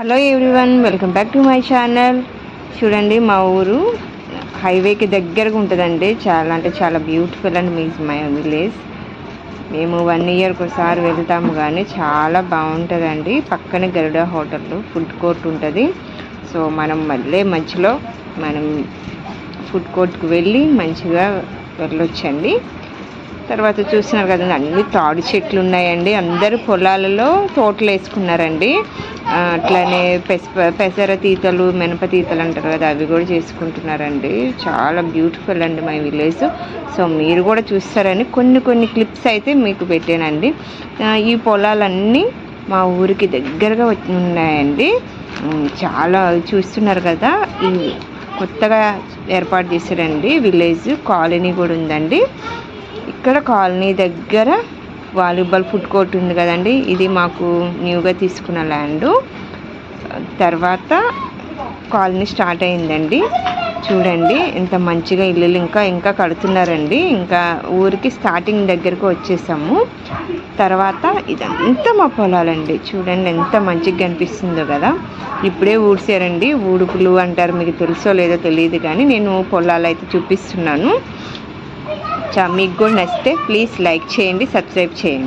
Hello everyone welcome back to my channel చూడండి మా ఊరు హైవేకి దగ్గరగా ఉంటుందండి. చాలా అంటే చాలా beautiful and means my village మేము వన్ ఇయర్కి ఒకసారి వెళ్తాము కానీ చాలా బాగుంటుందండి. పక్కనే గరుడ హోటల్ ఫుడ్ కోర్ట్ ఉంటుంది. సో మనం మళ్ళీ మధ్యలో మనం ఫుడ్ కోర్ట్కి వెళ్ళి మంచిగా వెళ్ళొచ్చండి. తర్వాత చూస్తున్నారు కదండి అన్ని తాడి చెట్లు ఉన్నాయండి. అందరూ పొలాలలో తోటలు వేసుకున్నారండి. అట్లనే పెస పెసర తీతలు మినప తీతలు అంటారు కదా అవి కూడా చేసుకుంటున్నారండి. చాలా బ్యూటిఫుల్ అండి మా విలేజ్. సో మీరు కూడా చూస్తారని కొన్ని కొన్ని క్లిప్స్ అయితే మీకు పెట్టానండి. ఈ పొలాలన్నీ మా ఊరికి దగ్గరగా ఉన్నాయండి. చాలా చూస్తున్నారు కదా ఈ కొత్తగా ఏర్పాటు చేశారండి విలేజ్ కాలనీ కూడా ఉందండి. ఇక్కడ కాలనీ దగ్గర వాలీబాల్ ఫుడ్ కోర్ట్ ఉంది కదండి. ఇది మాకు న్యూగా తీసుకున్న ల్యాండ్. తర్వాత కాలనీ స్టార్ట్ అయిందండి. చూడండి ఎంత మంచిగా ఇల్లులు ఇంకా ఇంకా కడుతున్నారండి. ఇంకా ఊరికి స్టార్టింగ్ దగ్గరకు వచ్చేసాము. తర్వాత ఇదంతా మా పొలాలండి. చూడండి ఎంత మంచిగా కనిపిస్తుందో కదా. ఇప్పుడే ఊడ్చారండి. ఊడుపులు అంటారు మీకు తెలుసో లేదో తెలియదు కానీ నేను పొలాలు అయితే చూపిస్తున్నాను. మీకు కూడా నచ్చితే ప్లీజ్ లైక్ చేయండి సబ్స్క్రైబ్ చేయండి.